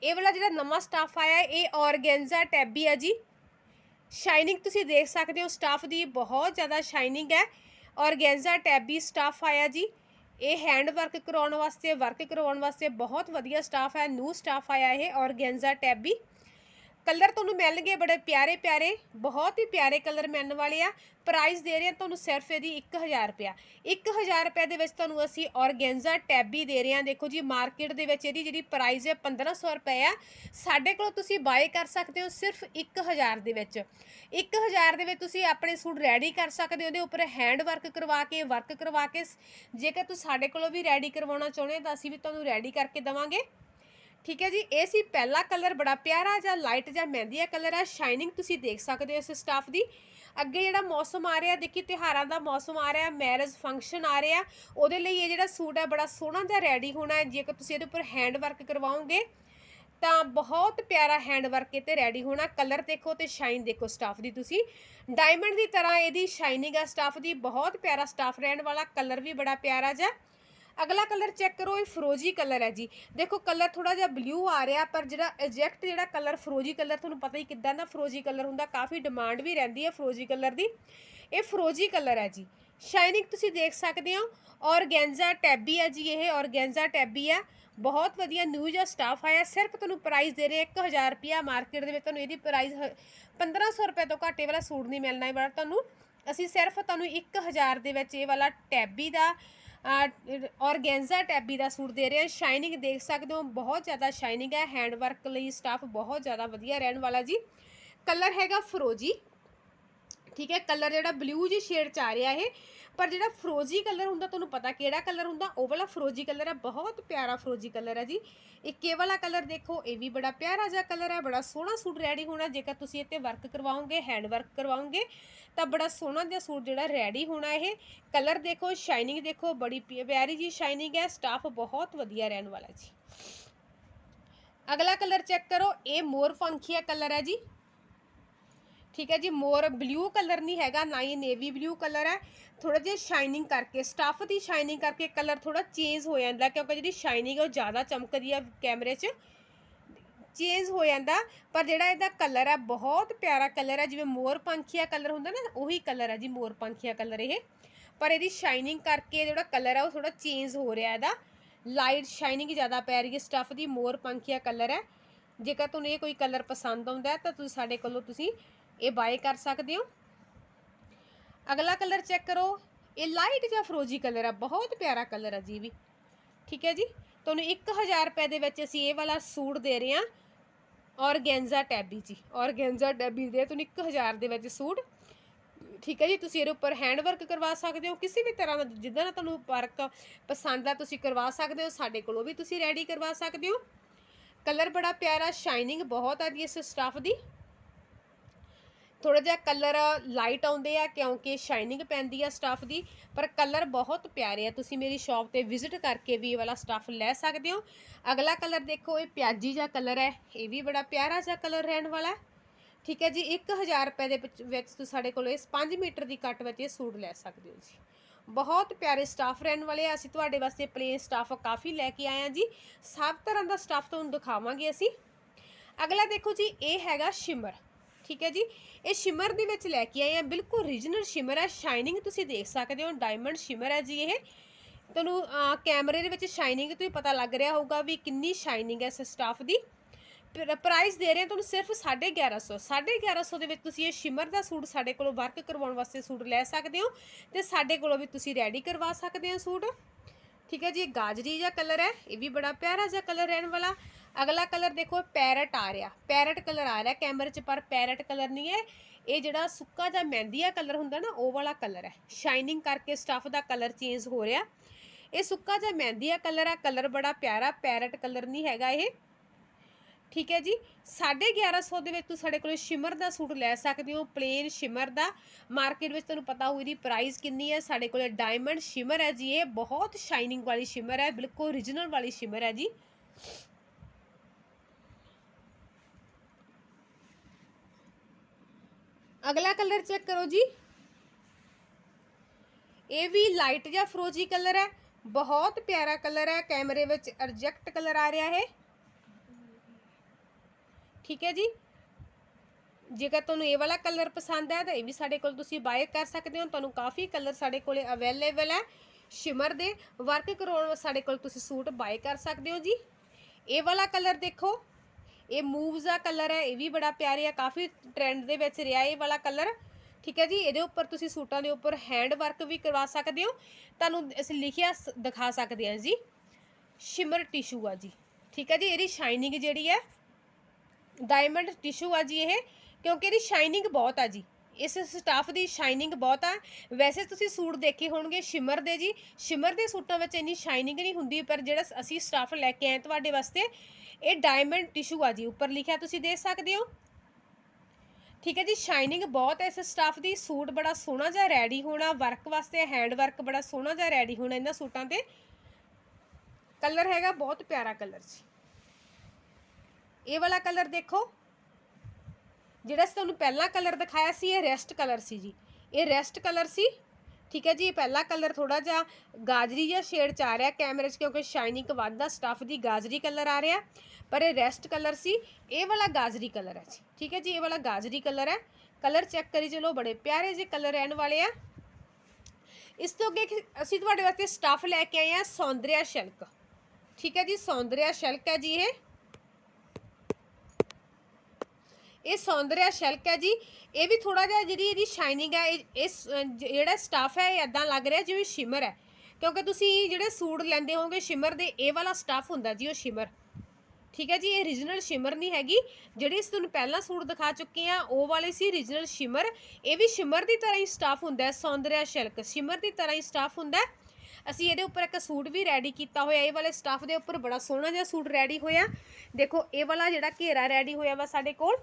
ਇਹ ਵਾਲਾ ਜਿਹੜਾ ਨਵਾਂ ਸਟਾਫ ਆਇਆ ਇਹ ਔਰਗੈਂਜ਼ਾ ਟੈਬੀ ਆ ਜੀ। ਸ਼ਾਈਨਿੰਗ ਤੁਸੀਂ ਦੇਖ ਸਕਦੇ ਹੋ ਸਟਾਫ ਦੀ ਬਹੁਤ ਜ਼ਿਆਦਾ ਸ਼ਾਈਨਿੰਗ ਹੈ। ਔਰਗੈਂਜ਼ਾ ਟੈਬੀ ਸਟਾਫ ਆਇਆ ਜੀ। ਇਹ ਹੈਂਡ ਵਰਕ ਕਰਾਉਣ ਵਾਸਤੇ ਵਰਕ ਕਰਵਾਉਣ ਵਾਸਤੇ ਬਹੁਤ ਵਧੀਆ ਸਟਾਫ ਹੈ ਨਿਊ ਸਟਾਫ ਆਇਆ ਇਹ ਔਰਗੈਂਜ਼ਾ ਟੈਬੀ। ਕਲਰ ਤੁਹਾਨੂੰ ਮਿਲਣਗੇ ਬੜੇ ਪਿਆਰੇ ਪਿਆਰੇ, ਬਹੁਤ ਹੀ ਪਿਆਰੇ ਕਲਰ ਮਿਲਣ ਵਾਲੇ ਆ। ਪ੍ਰਾਈਸ ਦੇ ਰਹੇ ਹਾਂ ਤੁਹਾਨੂੰ ਸਿਰਫ ਇਹਦੀ 1000 ਰੁਪਿਆ 1000 ਰੁਪਏ ਦੇ ਵਿੱਚ ਤੁਹਾਨੂੰ ਅਸੀਂ ਔਰਗੈਂਜ਼ਾ ਟੈਬੀ ਦੇ ਰਹੇ ਹਾਂ ਦੇਖੋ ਜੀ ਮਾਰਕੀਟ ਦੇ ਵਿੱਚ ਇਹਦੀ ਜਿਹੜੀ ਪ੍ਰਾਈਸ ਹੈ 1500 ਰੁਪਏ ਆ। ਸਾਡੇ ਕੋਲ ਤੁਸੀਂ ਬਾਏ ਕਰ ਸਕਦੇ ਹੋ ਸਿਰਫ 1000 ਦੇ ਵਿੱਚ। 1000 ਦੇ ਵਿੱਚ ਤੁਸੀਂ ਆਪਣੇ ਸੂਟ ਰੈਡੀ ਕਰ ਸਕਦੇ ਹੋ। ਉਹਦੇ ਉੱਪਰ ਹੈਂਡ ਵਰਕ ਕਰਵਾ ਕੇ ਵਰਕ ਕਰਵਾ ਕੇ। ਜੇਕਰ ਤੁਸੀਂ ਸਾਡੇ ਕੋਲੋਂ ਵੀ ਰੈਡੀ ਕਰਵਾਉਣਾ ਚਾਹੁੰਦੇ ਤਾਂ ਅਸੀਂ ਵੀ ਤੁਹਾਨੂੰ ਰੈਡੀ ਕਰਕੇ ਦੇਵਾਂਗੇ। ਠੀਕ ਹੈ ਜੀ, ਇਹ ਸੀ ਪਹਿਲਾ ਕਲਰ ਬੜਾ ਪਿਆਰਾ ਜਿਹਾ ਲਾਈਟ ਜਾਂ ਮਹਿੰਦੀਆ ਕਲਰ ਆ ਸ਼ਾਈਨਿੰਗ ਤੁਸੀਂ ਦੇਖ ਸਕਦੇ ਹੋ ਇਸ ਸਟਾਫ ਦੀ। ਅੱਗੇ ਜਿਹੜਾ ਮੌਸਮ ਆ ਰਿਹਾ, ਦੇਖੀ ਤਿਹਾਰਾਂ ਦਾ ਮੌਸਮ ਆ ਰਿਹਾ ਮੈਰਿਜ ਫੰਕਸ਼ਨ ਆ ਰਿਹਾ। ਉਹਦੇ ਲਈ ਇਹ ਜਿਹੜਾ ਸੂਟ ਆ ਬੜਾ ਸੋਹਣਾ ਜਿਹਾ ਰੈਡੀ ਹੋਣਾ ਹੈ। ਜੇਕਰ ਤੁਸੀਂ ਇਹਦੇ ਉੱਪਰ ਹੈਂਡ ਵਰਕ ਕਰਵਾਓਗੇ, ਤਾਂ ਬਹੁਤ ਪਿਆਰਾ ਹੈਂਡ ਵਰਕ ਤੇ ਰੈਡੀ ਹੋਣਾ। ਕਲਰ ਦੇਖੋ ਤੇ ਸ਼ਾਈਨ ਦੇਖੋ ਸਟਾਫ ਦੀ ਤੁਸੀਂ। ਡਾਇਮੰਡ ਦੀ ਤਰ੍ਹਾਂ ਇਹਦੀ ਸ਼ਾਈਨਿੰਗ ਆ ਸਟਾਫ ਦੀ। ਬਹੁਤ ਪਿਆਰਾ ਸਟਾਫ ਰਹਿਣ ਵਾਲਾ। ਕਲਰ ਵੀ ਬੜਾ ਪਿਆਰਾ ਜਿਹਾ। ਅਗਲਾ ਕਲਰ ਚੈੱਕ ਕਰੋ, ਇਹ ਫਰੋਜੀ ਕਲਰ ਹੈ ਜੀ। ਦੇਖੋ, ਕਲਰ ਥੋੜਾ ਜਿਹਾ ਬਲੂ ਆ ਰਿਹਾ, ਪਰ ਜਿਹੜਾ ਐਗਜ਼ੈਕਟ ਜਿਹੜਾ ਕਲਰ ਫਰੋਜੀ ਕਲਰ, ਤੁਹਾਨੂੰ ਪਤਾ ਹੀ ਕਿੱਦਾਂ ਦਾ ਫਰੋਜੀ ਕਲਰ ਹੁੰਦਾ, ਕਾਫੀ ਡਿਮਾਂਡ ਵੀ ਰਹਿੰਦੀ ਹੈ ਫਰੋਜੀ ਕਲਰ ਦੀ। ਇਹ ਫਰੋਜੀ ਕਲਰ ਹੈ ਜੀ। ਸ਼ਾਈਨਿੰਗ ਤੁਸੀਂ ਦੇਖ ਸਕਦੇ ਹੋ ਔਰਗੈਂਜ਼ਾ ਟੈਬੀ ਹੈ ਜੀ ਇਹ ਔਰਗੈਂਜ਼ਾ ਟੈਬੀ ਹੈ। ਬਹੁਤ ਵਧੀਆ ਨਿਊ ਜਿਹਾ ਸਟਾਫ ਆਇਆ, ਸਿਰਫ ਤੁਹਾਨੂੰ ਪ੍ਰਾਈਸ ਦੇ ਰਹੇ 1000 ਰੁਪਿਆ ਮਾਰਕੀਟ ਦੇ ਵਿੱਚ, ਤੁਹਾਨੂੰ ਇਹਦੀ ਪ੍ਰਾਈਸ 1500 ਰੁਪਏ ਤੋਂ ਘੱਟ ਇਹ ਵਾਲਾ ਸੂਟ ਨਹੀਂ ਮਿਲਣਾ ਇਹ ਵਾਲਾ ਤੁਹਾਨੂੰ। ਅਸੀਂ ਸਿਰਫ ਤੁਹਾਨੂੰ 1000 ਦੇ ਵਿੱਚ ਇਹ ਵਾਲਾ ਟੈਬੀ ਦਾ ਔਰਗੈਂਜ਼ਾ ਟੈਬੀ ਦਾ ਸੂਟ ਦੇ ਰਹੇ ਹਾਂ ਸ਼ਾਈਨਿੰਗ ਦੇਖ ਸਕਦੇ ਹੋ, ਬਹੁਤ ਜ਼ਿਆਦਾ ਸ਼ਾਈਨਿੰਗ ਹੈ। ਹੈਂਡ ਵਰਕ ਲਈ ਸਟਾਫ ਬਹੁਤ ਜ਼ਿਆਦਾ ਵਧੀਆ ਰਹਿਣ ਵਾਲਾ ਜੀ। ਕਲਰ ਹੈਗਾ ਫਰੋਜੀ ਠੀਕ ਹੈ ਕਲਰ ਜਿਹੜਾ ਬਲੂ ਜੀ ਸ਼ੇਡ ਚ ਆ ਰਿਹਾ ਇਹ, ਪਰ ਜਿਹੜਾ ਫਰੋਜੀ ਕਲਰ ਹੁੰਦਾ ਤੁਹਾਨੂੰ ਪਤਾ ਕਿਹੜਾ ਕਲਰ ਹੁੰਦਾ? ਉਹ ਵਾਲਾ ਫਰੋਜੀ ਕਲਰ ਹੈ, ਬਹੁਤ ਪਿਆਰਾ ਫਰੋਜੀ ਕਲਰ ਹੈ ਜੀ। ਇੱਕ ਇਹ ਵਾਲਾ ਕਲਰ ਦੇਖੋ, ਇਹ ਵੀ ਬੜਾ ਪਿਆਰਾ ਜਿਹਾ ਕਲਰ ਹੈ, ਬੜਾ ਸੋਹਣਾ ਸੂਟ ਰੈਡੀ ਹੋਣਾ, ਜੇਕਰ ਤੁਸੀਂ ਇੱਥੇ ਵਰਕ ਕਰਵਾਓਗੇ ਹੈਂਡ ਵਰਕ ਕਰਵਾਓਗੇ, ਤਾਂ ਬੜਾ ਸੋਹਣਾ ਜਿਹਾ ਸੂਟ ਜਿਹੜਾ ਰੈਡੀ ਹੋਣਾ ਇਹ। ਕਲਰ ਦੇਖੋ ਸ਼ਾਈਨਿੰਗ ਦੇਖੋ, ਬੜੀ ਪਿਆਰੀ ਜੀ ਸ਼ਾਈਨਿੰਗ ਹੈ ਸਟਾਫ ਬਹੁਤ ਵਧੀਆ ਰਹਿਣ ਵਾਲਾ ਜੀ। ਅਗਲਾ ਕਲਰ ਚੈੱਕ ਕਰੋ, ਇਹ ਮੋਰ ਪੰਖੀਆ ਕਲਰ ਹੈ ਜੀ। ਠੀਕ ਹੈ ਜੀ ਮੋਰ ਬਲੂ ਕਲਰ ਨਹੀਂ ਹੈਗਾ, ਨਾ ਹੀ ਨੇਵੀ ਬਲੂ ਕਲਰ ਹੈ। ਥੋੜਾ ਜਿਹਾ ਸ਼ਾਈਨਿੰਗ ਕਰਕੇ ਸਟੱਫ ਦੀ ਸ਼ਾਈਨਿੰਗ ਕਰਕੇ ਕਲਰ ਥੋੜਾ ਚੇਂਜ ਹੋ ਜਾਂਦਾ, ਕਿਉਂਕਿ ਜਿਹੜੀ ਸ਼ਾਈਨਿੰਗ ਹੈ ਉਹ ਜ਼ਿਆਦਾ ਚਮਕਦੀ ਹੈ ਕੈਮਰੇ 'ਚ। ਚੇਂਜ ਹੋ ਜਾਂਦਾ, ਪਰ ਜਿਹੜਾ ਇਹਦਾ ਕਲਰ ਹੈ, ਬਹੁਤ ਪਿਆਰਾ ਕਲਰ ਹੈ, ਜਿਵੇਂ ਮੋਰ ਪੰਖੀਆ ਕਲਰ ਹੁੰਦਾ ਨਾ, ਉਹੀ ਕਲਰ ਹੈ ਜੀ ਮੋਰ ਪੰਖੀਆ ਕਲਰ ਇਹ। ਪਰ ਇਹਦੀ ਸ਼ਾਈਨਿੰਗ ਕਰਕੇ ਜਿਹੜਾ ਕਲਰ ਹੈ, ਉਹ ਥੋੜਾ ਚੇਂਜ ਹੋ ਰਿਹਾ ਇਹਦਾ। ਲਾਈਟ ਸ਼ਾਈਨਿੰਗ ਜ਼ਿਆਦਾ ਪੈ ਰਹੀ ਹੈ ਸਟੱਫ ਦੀ ਮੋਰ ਪੰਖੀਆ ਕਲਰ ਹੈ। ਜੇਕਰ ਤੁਹਾਨੂੰ ਇਹ ਕੋਈ ਕਲਰ ਪਸੰਦ ਆਉਂਦਾ ਤਾਂ ਤੁਸੀਂ ਸਾਡੇ ਕੋਲੋਂ ਤੁਸੀਂ ਇਹ ਬਾਏ ਕਰ ਸਕਦੇ ਹੋ। ਅਗਲਾ ਕਲਰ ਚੈੱਕ ਕਰੋ। ਇਹ ਲਾਈਟ ਜਿਹਾ ਫਰੋਜੀ ਕਲਰ ਆ, ਬਹੁਤ ਪਿਆਰਾ ਕਲਰ ਆ ਜੀ ਵੀ। ਠੀਕ ਹੈ ਜੀ? ਤੁਹਾਨੂੰ 1000 ਰੁਪਏ ਦੇ ਵਿੱਚ ਅਸੀਂ ਇਹ ਵਾਲਾ ਸੂਟ ਦੇ ਰਹੇ ਹਾਂ। ਔਰਗੈਂਜ਼ਾ ਟੈਬੀ ਜੀ। ਔਰਗੈਂਜ਼ਾ ਟੈਬੀ ਦੇ ਤੁਹਾਨੂੰ 1000 ਦੇ ਵਿੱਚ ਸੂਟ। ਠੀਕ ਹੈ ਜੀ? ਤੁਸੀਂ ਇਹਦੇ ਉੱਪਰ ਹੈਂਡ ਵਰਕ ਕਰਵਾ ਸਕਦੇ ਹੋ। ਕਿਸੇ ਵੀ ਤਰ੍ਹਾਂ ਦਾ, ਜਿੱਦਾਂ ਦਾ ਤੁਹਾਨੂੰ ਵਰਕ ਪਸੰਦ ਆ, ਤੁਸੀਂ ਕਰਵਾ ਸਕਦੇ ਹੋ। ਸਾਡੇ ਕੋਲੋਂ ਵੀ ਤੁਸੀਂ ਰੈਡੀ ਕਰਵਾ ਸਕਦੇ ਹੋ। ਕਲਰ ਬੜਾ ਪਿਆਰਾ ਸ਼ਾਈਨਿੰਗ ਬਹੁਤ ਆ ਜੀ ਇਸ ਸਟਾਫ ਦੀ। ਥੋੜਾ ਜਿਹਾ ਕਲਰ ਲਾਈਟ ਆਉਂਦੇ ਆ ਕਿਉਂਕਿ ਸ਼ਾਈਨਿੰਗ ਪੈਂਦੀ ਆ ਸਟਾਫ ਦੀ, ਪਰ ਕਲਰ ਬਹੁਤ ਪਿਆਰੇ ਆ। ਤੁਸੀਂ ਮੇਰੀ ਸ਼ਾਪ ਤੇ ਵਿਜ਼ਿਟ ਕਰਕੇ ਵੀ ਇਹ ਵਾਲਾ ਸਟਾਫ ਲੈ ਸਕਦੇ ਹੋ। ਅਗਲਾ ਕਲਰ ਦੇਖੋ, ਇਹ ਪਿਆਜੀ ਜਿਹਾ ਕਲਰ ਹੈ। ਇਹ ਵੀ ਬੜਾ ਪਿਆਰਾ ਜਿਹਾ ਕਲਰ ਰਹਿਣ ਵਾਲਾ। ਠੀਕ ਹੈ ਜੀ 1000 ਰੁਪਏ ਦੇ ਵਿੱਚ ਵਿੱਚ ਤੁਸੀਂ ਸਾਡੇ ਕੋਲ ਇਸ 5 ਮੀਟਰ ਦੀ ਕੱਟ ਵਿੱਚ ਇਹ ਸੂਟ ਲੈ ਸਕਦੇ ਹੋ ਜੀ। ਬਹੁਤ ਪਿਆਰੇ ਸਟਾਫ ਰਹਿਣ ਵਾਲੇ ਆ। ਅਸੀਂ ਤੁਹਾਡੇ ਵਾਸਤੇ ਪਲੇਨ ਸਟਾਫ ਕਾਫੀ ਲੈ ਕੇ ਆਏ ਆ ਜੀ। ਸਭ ਤਰ੍ਹਾਂ ਦਾ ਸਟਾਫ ਤੁਹਾਨੂੰ ਦਿਖਾਵਾਂਗੇ ਅਸੀਂ। ਅਗਲਾ ਦੇਖੋ ਜੀ, ਇਹ ਹੈਗਾ ਸ਼ਿਮਰ ਠੀਕ ਹੈ ਜੀ। ਇਹ ਸ਼ਿਮਰ ਦੇ ਵਿੱਚ ਲੈ ਕੇ ਆਏ ਆ ਬਿਲਕੁਲ ਰੀਜਨਲ ਸ਼ਿਮਰ ਹੈ। ਸ਼ਾਈਨਿੰਗ ਤੁਸੀਂ ਦੇਖ ਸਕਦੇ ਹੋ। ਡਾਇਮੰਡ ਸ਼ਿਮਰ ਹੈ ਜੀ ਇਹ। ਤੁਹਾਨੂੰ ਕੈਮਰੇ ਦੇ ਵਿੱਚ ਸ਼ਾਈਨਿੰਗ ਤੋਂ ਹੀ ਪਤਾ ਲੱਗ ਰਿਹਾ ਹੋਊਗਾ ਵੀ ਕਿੰਨੀ ਸ਼ਾਈਨਿੰਗ ਹੈ ਇਸ ਸਟਾਫ ਦੀ। ਪ੍ਰਾਈਸ ਦੇ ਰਹੇ ਹਾਂ ਤੁਹਾਨੂੰ ਸਿਰਫ 1150 1150 ਦੇ ਵਿੱਚ ਤੁਸੀਂ ਇਹ ਸ਼ਿਮਰ ਦਾ ਸੂਟ ਸਾਡੇ ਕੋਲੋਂ ਵਰਕ ਕਰਵਾਉਣ ਵਾਸਤੇ ਸੂਟ ਲੈ ਸਕਦੇ ਹੋ ਤੇ ਸਾਡੇ ਕੋਲੋਂ ਵੀ ਤੁਸੀਂ ਰੈਡੀ ਕਰਵਾ ਸਕਦੇ ਹੋ ਸੂਟ। ਠੀਕ ਹੈ ਜੀ, ਇਹ ਗਾਜਰੀ ਜਿਹਾ ਕਲਰ ਹੈ। ਇਹ ਵੀ ਬੜਾ ਪਿਆਰਾ ਜਿਹਾ ਕਲਰ ਰਹਿਣ ਵਾਲਾ। ਅਗਲਾ ਕਲਰ ਦੇਖੋ ਪੈਰਟ ਆ ਰਿਹਾ। ਪੈਰਟ ਕਲਰ ਆ ਰਿਹਾ ਕੈਮਰੇ 'ਚ, ਪਰ ਪੈਰਟ ਕਲਰ ਨਹੀਂ ਹੈ। ਇਹ ਜਿਹੜਾ ਸੁੱਕਾ ਜਾਂ ਮਹਿੰਦੀਆ ਕਲਰ ਹੁੰਦਾ ਨਾ, ਉਹ ਵਾਲਾ ਕਲਰ ਹੈ। ਸ਼ਾਈਨਿੰਗ ਕਰਕੇ ਸਟਫ ਦਾ ਕਲਰ ਚੇਂਜ ਹੋ ਰਿਹਾ। ਇਹ ਸੁੱਕਾ ਜਾਂ ਮਹਿੰਦੀਆ ਕਲਰ ਆ, ਕਲਰ ਬੜਾ ਪਿਆਰਾ ਪੈਰਟ ਕਲਰ ਨਹੀਂ ਹੈਗਾ ਇਹ। ਠੀਕ ਹੈ ਜੀ? 1150 ਦੇ ਵਿੱਚ ਤੁਸੀਂ ਸਾਡੇ ਕੋਲ ਸ਼ਿਮਰ ਦਾ ਸੂਟ ਲੈ ਸਕਦੇ ਹੋ ਪਲੇਨ ਸ਼ਿਮਰ ਦਾ। ਮਾਰਕੀਟ ਵਿੱਚ ਤੁਹਾਨੂੰ ਪਤਾ ਹੋਈ ਦੀ ਪ੍ਰਾਈਸ ਕਿੰਨੀ ਹੈ। ਸਾਡੇ ਕੋਲ ਡਾਇਮੰਡ ਸ਼ਿਮਰ ਹੈ ਜੀ ਇਹ। ਬਹੁਤ ਸ਼ਾਈਨਿੰਗ ਵਾਲੀ ਸ਼ਿਮਰ ਹੈ, ਬਿਲਕੁਲ ਓਰੀਜਨਲ ਵਾਲੀ ਸ਼ਿਮਰ ਹੈ ਜੀ। ਅਗਲਾ ਕਲਰ ਚੈੱਕ ਕਰੋ ਜੀ। ਇਹ ਵੀ ਲਾਈਟ ਜਾਂ ਫਰੋਜੀ ਕਲਰ ਹੈ। ਬਹੁਤ ਪਿਆਰਾ ਕਲਰ ਹੈ। ਕੈਮਰੇ ਵਿੱਚ ਅਰਜੈਕਟ ਕਲਰ ਆ ਰਿਹਾ ਹੈ ਠੀਕ ਹੈ ਜੀ। ਜੇਕਰ ਤੁਹਾਨੂੰ ਇਹ ਵਾਲਾ ਕਲਰ ਪਸੰਦ ਹੈ, ਤਾਂ ਇਹ ਵੀ ਸਾਡੇ ਕੋਲ ਤੁਸੀਂ ਬਾਏ ਕਰ ਸਕਦੇ ਹੋ। ਤੁਹਾਨੂੰ ਕਾਫੀ ਕਲਰ ਸਾਡੇ ਕੋਲੇ ਅਵੇਲੇਬਲ ਹੈ। ਸ਼ਿਮਰ ਦੇ ਵਰਕ ਕਰਾਉਣ ਸਾਡੇ ਕੋਲ ਤੁਸੀਂ ਸੂਟ ਬਾਏ ਕਰ ਸਕਦੇ ਹੋ ਜੀ। ਇਹ ਵਾਲਾ ਕਲਰ ਦੇਖੋ। ਇਹ ਮੂਵਸ ਦਾ ਕਲਰ ਹੈ, ਇਹ ਵੀ ਬੜਾ ਪਿਆਰੇ ਆ, ਕਾਫੀ ਟ੍ਰੈਂਡ ਦੇ ਵਿੱਚ ਰਿਹਾ ਇਹ ਵਾਲਾ ਕਲਰ ਠੀਕ ਹੈ ਜੀ, ਇਹਦੇ ਉੱਪਰ ਤੁਸੀਂ ਸੂਟਾਂ ਦੇ ਉੱਪਰ ਹੈਂਡ ਵਰਕ ਵੀ ਕਰਵਾ ਸਕਦੇ ਹੋ। ਤੁਹਾਨੂੰ ਅਸੀਂ ਲਿਖਿਆ ਸ- ਦਿਖਾ ਸਕਦੇ ਹਾਂ ਜੀ। ਸ਼ਿਮਰ ਟਿਸ਼ੂ ਆ ਜੀ। ਠੀਕ ਹੈ ਜੀ, ਇਹਦੀ ਸ਼ਾਈਨਿੰਗ ਜਿਹੜੀ ਹੈ ਡਾਇਮੰਡ ਟਿਸ਼ੂ ਆ ਜੀ ਇਹ, ਕਿਉਂਕਿ ਇਹਦੀ ਸ਼ਾਈਨਿੰਗ ਬਹੁਤ ਆ ਜੀ। ਇਸ ਸਟਾਫ ਦੀ ਸ਼ਾਈਨਿੰਗ ਬਹੁਤ ਆ। ਵੈਸੇ ਤੁਸੀਂ ਸੂਟ ਦੇਖੇ ਹੋਣਗੇ ਸ਼ਿਮਰ ਦੇ ਜੀ। ਸ਼ਿਮਰ ਦੇ ਸੂਟਾਂ ਵਿੱਚ ਇੰਨੀ ਸ਼ਾਈਨਿੰਗ ਨਹੀਂ ਹੁੰਦੀ, ਪਰ ਜਿਹੜਾ ਅਸੀਂ ਸਟਾਫ ਲੈ ਕੇ ਆਏ ਤੁਹਾਡੇ ਵਾਸਤੇ ਇਹ ਡਾਇਮੰਡ ਟਿਸ਼ੂ ਆ ਜੀ, ਉੱਪਰ ਲਿਖਿਆ ਤੁਸੀਂ ਦੇਖ ਸਕਦੇ ਹੋ। ਠੀਕ ਹੈ ਜੀ ਸ਼ਾਈਨਿੰਗ ਬਹੁਤ ਹੈ ਇਸ ਸਟਾਫ ਦੀ, ਸੂਟ ਬੜਾ ਸੋਹਣਾ ਜਿਹਾ ਰੈਡੀ ਹੋਣਾ ਵਰਕ ਵਾਸਤੇ ਹੈਂਡ ਵਰਕ ਬੜਾ ਸੋਹਣਾ ਜਿਹਾ ਰੈਡੀ ਹੋਣਾ ਇਹਨਾਂ ਸੂਟਾਂ ਤੇ। ਕਲਰ ਹੈਗਾ ਬਹੁਤ ਪਿਆਰਾ ਕਲਰ ਜੀ। ਇਹ ਵਾਲਾ ਕਲਰ ਦੇਖੋ। ਜਿਹੜਾ ਤੁਹਾਨੂੰ ਪਹਿਲਾ ਕਲਰ ਦਿਖਾਇਆ ਸੀ, ਇਹ ਰੈਸਟ ਕਲਰ ਸੀ ਜੀ। ਇਹ ਰੈਸਟ ਕਲਰ ਸੀ ਠੀਕ ਹੈ ਜੀ ਇਹ ਪਹਿਲਾ ਕਲਰ ਥੋੜਾ ਜਿਹਾ ਗਾਜਰੀ ਜਿਹਾ ਸ਼ੇਡ ਚ ਆ ਰਿਹਾ ਕੈਮਰੇ 'ਚ ਕਿਉਂਕਿ ਸ਼ਾਈਨਿੰਗ ਵੱਧਦਾ ਸਟਫ ਦੀ ਗਾਜਰੀ ਕਲਰ ਆ ਰਿਹਾ। ਪਰ ਇਹ ਰੈਸਟ ਕਲਰ ਸੀ, ਇਹ ਵਾਲਾ ਗਾਜਰੀ ਕਲਰ ਹੈ ਜੀ, ਠੀਕ ਹੈ ਜੀ, ਇਹ ਵਾਲਾ ਗਾਜਰੀ ਕਲਰ ਹੈ। ਕਲਰ ਚੈੱਕ ਕਰੀ ਚਲੋ, ਬੜੇ ਪਿਆਰੇ ਜਿਹੇ ਕਲਰ ਰਹਿਣ ਵਾਲੇ ਆ। ਇਸ ਤੋਂ ਅੱਗੇ ਅਸੀਂ ਤੁਹਾਡੇ ਵਾਸਤੇ ਸਟਫ ਲੈ ਕੇ ਆਏ ਆ ਸੌਂਦਰਿਆ ਸ਼ਲਕ। ਠੀਕ ਹੈ ਜੀ ਸੌਂਦਰਿਆ ਸ਼ਲਕ ਹੈ ਜੀ ਇਹ। ਇਹ ਸੌਂਦਰਿਆ ਸ਼ਲਕ ਹੈ ਜੀ। ਇਹ ਵੀ ਥੋੜਾ ਜਿਹਾ ਜਿਹੜੀ ਇਹਦੀ ਸ਼ਾਈਨਿੰਗ ਹੈ, ਇਹ ਇਸ ਜਿਹੜਾ ਸਟਾਫ ਹੈ, ਇਹ ਇਦਾਂ ਲੱਗ ਰਿਹਾ ਜਿਵੇਂ ਸ਼ਿਮਰ ਹੈ। ਕਿਉਂਕਿ ਤੁਸੀਂ ਜਿਹੜੇ ਸੂਟ ਲੈਂਦੇ ਹੋਗੇ ਸ਼ਿਮਰ ਦੇ ਇਹ ਵਾਲਾ ਸਟਾਫ ਹੁੰਦਾ ਜੀ, ਉਹ ਸ਼ਿਮਰ ਠੀਕ ਹੈ ਜੀ, ਇਹ ਰੀਜਨਲ ਸ਼ਿਮਰ ਨਹੀਂ ਹੈਗੀ। ਜਿਹੜੀ ਅਸੀਂ ਤੁਹਾਨੂੰ ਪਹਿਲਾਂ ਸੂਟ ਦਿਖਾ ਚੁੱਕੇ ਆ ਉਹ ਵਾਲੇ ਸੀ ਰੀਜਨਲ ਸ਼ਿਮਰ ਇਹ ਵੀ ਸ਼ਿਮਰ ਦੀ ਤਰ੍ਹਾਂ ਹੀ ਸਟਾਫ ਹੁੰਦਾ ਹੈ ਸੌਂਦਰਿਆ ਸ਼ਲਕ। ਸ਼ਿਮਰ ਦੀ ਤਰ੍ਹਾਂ ਹੀ ਸਟਾਫ ਹੁੰਦਾ ਹੈ। ਅਸੀਂ ਇਹਦੇ ਉੱਪਰ ਇੱਕ ਸੂਟ ਵੀ ਰੈਡੀ ਕੀਤਾ ਹੋਇਆ, ਇਹ ਵਾਲੇ ਸਟਾਫ ਦੇ ਉੱਪਰ ਬੜਾ ਸੋਹਣਾ ਜਿਹਾ ਸੂਟ ਰੈਡੀ ਹੋਇਆ। ਦੇਖੋ, ਇਹ ਵਾਲਾ ਜਿਹੜਾ ਘੇਰਾ ਰੈਡੀ ਹੋਇਆ ਵਾ ਸਾਡੇ ਕੋਲ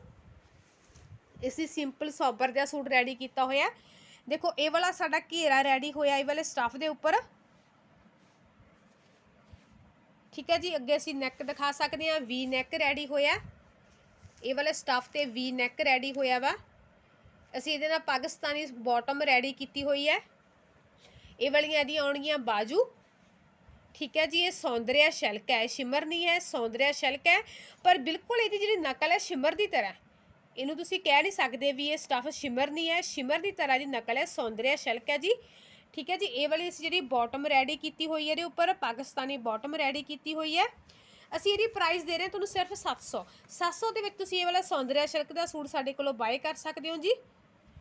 ਇਸੇ ਸਿੰਪਲ ਸੋਬਰ ਜਿਹਾ ਸੂਟ ਰੈਡੀ ਕੀਤਾ ਹੋਇਆ ਦੇਖੋ, ਇਹ ਵਾਲਾ ਸਾਡਾ ਘੇਰਾ ਰੈਡੀ ਹੋਇਆ, ਇਹ ਵਾਲੇ ਸਟਾਫ ਦੇ ਉੱਪਰ। ਠੀਕ ਹੈ ਜੀ, ਅੱਗੇ ਅਸੀਂ ਨੈਕ ਦਿਖਾ ਸਕਦੇ ਹਾਂ ਵੀ ਨੈਕ ਰੈਡੀ ਹੋਇਆ ਇਹ ਵਾਲੇ ਸਟਾਫ ਤੇ ਵੀ ਨੈਕ ਰੈਡੀ ਹੋਇਆ ਵਾ। ਅਸੀਂ ਇਹਦੇ ਨਾਲ ਪਾਕਿਸਤਾਨੀ ਬਾਟਮ ਰੈਡੀ ਕੀਤੀ ਹੋਈ ਹੈ। ਇਹ ਵਾਲੀਆਂ ਇਹਦੀਆਂ ਆਉਣਗੀਆਂ ਬਾਜੂ। ਠੀਕ ਹੈ ਜੀ, ਇਹ ਸੌਂਦਰਿਆ ਸ਼ਿਲਕ ਹੈ ਸ਼ਿਮਰ ਨਹੀਂ ਹੈ ਸੌਂਦਰਿਆ ਸ਼ਿਲਕ ਹੈ। ਪਰ ਬਿਲਕੁਲ ਇਹਦੀ ਜਿਹੜੀ ਨਕਲ ਹੈ ਸ਼ਿਮਰ ਦੀ ਤਰ੍ਹਾਂ ਇਹਨੂੰ ਤੁਸੀਂ ਕਹਿ ਨਹੀਂ ਸਕਦੇ ਵੀ ਇਹ ਸਟਫ ਸ਼ਿਮਰ ਨਹੀਂ ਹੈ। ਸ਼ਿਮਰ ਦੀ ਤਰ੍ਹਾਂ ਦੀ ਨਕਲ ਹੈ। ਸੌਂਦਰਿਆ ਸ਼ਿਲਕ ਹੈ ਜੀ। ਠੀਕ ਹੈ ਜੀ। ਇਹ ਵਾਲੀ ਅਸੀਂ ਜਿਹੜੀ ਬਾਟਮ ਰੈਡੀ ਕੀਤੀ ਹੋਈ ਹੈ ਇਹਦੇ ਉੱਪਰ, ਪਾਕਿਸਤਾਨੀ ਬਾਟਮ ਰੈਡੀ ਕੀਤੀ ਹੋਈ ਹੈ। ਅਸੀਂ ਇਹਦੀ ਪ੍ਰਾਈਸ ਦੇ ਰਹੇ ਹਾਂ ਤੁਹਾਨੂੰ ਸਿਰਫ 700 700 ਦੇ ਵਿੱਚ ਤੁਸੀਂ ਇਹ ਵਾਲਾ ਸੌਂਦਰਿਆ ਸ਼ਿਲਕ ਦਾ ਸੂਟ ਸਾਡੇ ਕੋਲੋਂ ਬਾਏ ਕਰ ਸਕਦੇ ਹੋ ਜੀ।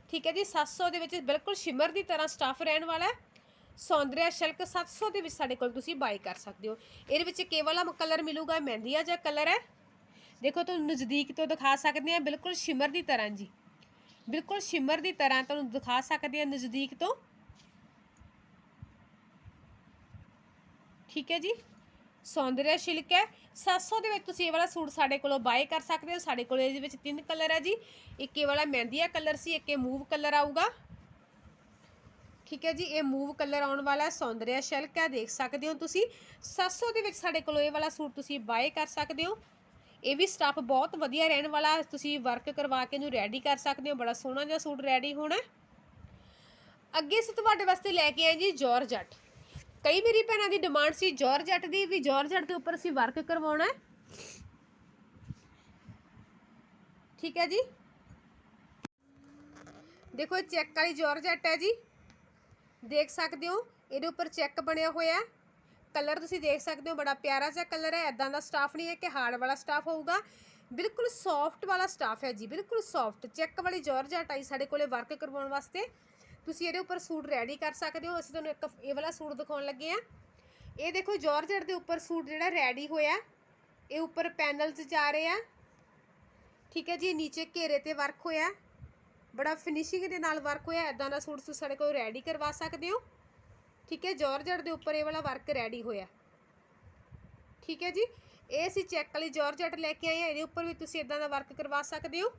ਠੀਕ ਹੈ ਜੀ। 700 ਦੇ ਵਿੱਚ ਬਿਲਕੁਲ ਸ਼ਿਮਰ ਦੀ ਤਰ੍ਹਾਂ ਸਟਫ ਰਹਿਣ ਵਾਲਾ ਹੈ। ਸੌਂਦਰਿਆ ਸ਼ਿਲਕ 700 ਦੇ ਵਿੱਚ ਸਾਡੇ ਕੋਲ ਤੁਸੀਂ ਬਾਈ ਕਰ ਸਕਦੇ ਹੋ। ਇਹਦੇ ਵਿੱਚ ਕੇਵਲ ਆ ਕਲਰ ਮਿਲੂਗਾ, ਮਹਿੰਦੀਆ ਜਿਹਾ ਕਲਰ ਹੈ। ਦੇਖੋ ਤੁਹਾਨੂੰ ਨਜ਼ਦੀਕ ਤੋਂ ਦਿਖਾ ਸਕਦੇ ਆ ਬਿਲਕੁਲ ਸ਼ਿਮਰ ਦੀ ਤਰ੍ਹਾਂ ਜੀ। ਬਿਲਕੁਲ ਸ਼ਿਮਰ ਦੀ ਤਰ੍ਹਾਂ ਤੁਹਾਨੂੰ ਦਿਖਾ ਸਕਦੇ ਆ ਨਜ਼ਦੀਕ ਤੋਂ। ਠੀਕ ਹੈ ਜੀ। ਸੌਂਦਰਿਆ ਸ਼ਿਲਕ ਹੈ। 700 ਦੇ ਵਿੱਚ ਤੁਸੀਂ ਇਹ ਵਾਲਾ ਸੂਟ ਸਾਡੇ ਕੋਲੋਂ ਬਾਏ ਕਰ ਸਕਦੇ ਹੋ। ਸਾਡੇ ਕੋਲ ਇਹਦੇ ਵਿੱਚ ਤਿੰਨ ਕਲਰ ਹੈ ਜੀ। ਇੱਕ ਇਹ ਵਾਲਾ ਮਹਿੰਦੀਆ ਕਲਰ ਸੀ, ਇੱਕ ਇਹ ਮੂਵ ਕਲਰ ਆਊਗਾ। ਠੀਕ ਹੈ ਜੀ, ਇਹ ਮੂਵ ਕਲਰ ਆਉਣ ਵਾਲਾ ਸੌਂਦਰਿਆ ਸ਼ਿਲਕ ਹੈ, ਦੇਖ ਸਕਦੇ ਹੋ ਤੁਸੀਂ। 700 ਦੇ ਵਿੱਚ ਸਾਡੇ ਕੋਲੋਂ ਇਹ ਵਾਲਾ ਸੂਟ ਤੁਸੀਂ ਬਾਏ ਕਰ ਸਕਦੇ ਹੋ। ਇਹ ਵੀ ਸਟੱਫ ਬਹੁਤ ਵਧੀਆ ਰਹਿਣ ਵਾਲਾ, ਤੁਸੀਂ ਵਰਕ ਕਰਵਾ ਕੇ ਇਹਨੂੰ ਰੈਡੀ ਕਰ ਸਕਦੇ ਹੋ, ਬੜਾ ਸੋਹਣਾ ਜਿਹਾ ਸੂਟ ਰੈਡੀ ਹੋਣਾ। ਅੱਗੇ ਅਸੀਂ ਤੁਹਾਡੇ ਵਾਸਤੇ ਲੈ ਕੇ ਆਏ ਜੀ ਜਾਰਜਟ ਕਈ ਮੇਰੀ ਭੈਣਾਂ ਦੀ ਡਿਮਾਂਡ ਸੀ ਜਾਰਜਟ ਦੀ, ਵੀ ਜਾਰਜਟ ਦੇ ਉੱਪਰ ਅਸੀਂ ਵਰਕ ਕਰਵਾਉਣਾ ਠੀਕ ਹੈ ਜੀ? ਦੇਖੋ, ਇਹ ਚੈੱਕ ਵਾਲੀ ਜਾਰਜਟ ਹੈ ਜੀ। ਦੇਖ ਸਕਦੇ ਹੋ, ਇਹਦੇ ਉੱਪਰ ਚੈੱਕ ਬਣਿਆ ਹੋਇਆ ਹੈ। ਕਲਰ ਤੁਸੀਂ ਦੇਖ ਸਕਦੇ ਹੋ, ਬੜਾ ਪਿਆਰਾ ਜਿਹਾ ਕਲਰ ਹੈ। ਐਦਾਂ ਦਾ ਸਟਾਫ ਨਹੀਂ ਹੈ ਕਿ ਹਾਰਡ ਵਾਲਾ ਸਟਾਫ ਹੋਊਗਾ। ਬਿਲਕੁਲ ਸੌਫਟ ਵਾਲਾ ਸਟਾਫ ਹੈ ਜੀ, ਬਿਲਕੁਲ ਸੌਫਟ ਚੈੱਕ ਵਾਲੀ ਜਾਰਜਟ ਆਈ ਸਾਡੇ ਕੋਲੇ ਵਰਕ ਕਰਵਾਉਣ ਵਾਸਤੇ। ਤੁਸੀਂ ਇਹਦੇ ਉੱਪਰ ਸੂਟ ਰੈਡੀ ਕਰ ਸਕਦੇ ਹੋ। ਅਸੀਂ ਤੁਹਾਨੂੰ ਇੱਕ ਇਹ ਵਾਲਾ ਸੂਟ ਦਿਖਾਉਣ ਲੱਗੇ ਆ ਇਹ ਦੇਖੋ ਜਾਰਜਟ ਦੇ ਉੱਪਰ ਸੂਟ ਜਿਹੜਾ ਰੈਡੀ ਹੋਇਆ। ਇਹ ਉੱਪਰ ਪੈਨਲਸ ਜਾ ਰਹੇ ਆ। ਠੀਕ ਹੈ ਜੀ, ਨੀਚੇ ਘੇਰੇ ਤੇ ਵਰਕ ਹੋਇਆ। ਬੜਾ ਫਿਨਿਸ਼ਿੰਗ ਦੇ ਨਾਲ ਵਰਕ ਹੋਇਆ। ਐਦਾਂ ਦਾ ਸੂਟ ਤੁਸੀਂ ਸਾਡੇ ਕੋਲ ਰੈਡੀ ਕਰਵਾ ਸਕਦੇ ਹੋ। ਠੀਕ ਹੈ ਜਾਰਜਟ ਦੇ ਉੱਪਰ ਇਹ ਵਾਲਾ ਵਰਕ ਰੈਡੀ ਹੋਇਆ। ਠੀਕ ਹੈ ਜੀ, ਇਹ ਅਸੀਂ ਚੈੱਕ ਵਾਲੀ ਜਾਰਜਟ ਲੈ ਕੇ ਆਏ ਆ ਇਹਦੇ ਉੱਪਰ ਵੀ ਤੁਸੀਂ ਇਦਾਂ ਦਾ ਵਰਕ ਕਰਵਾ ਸਕਦੇ ਹੋ।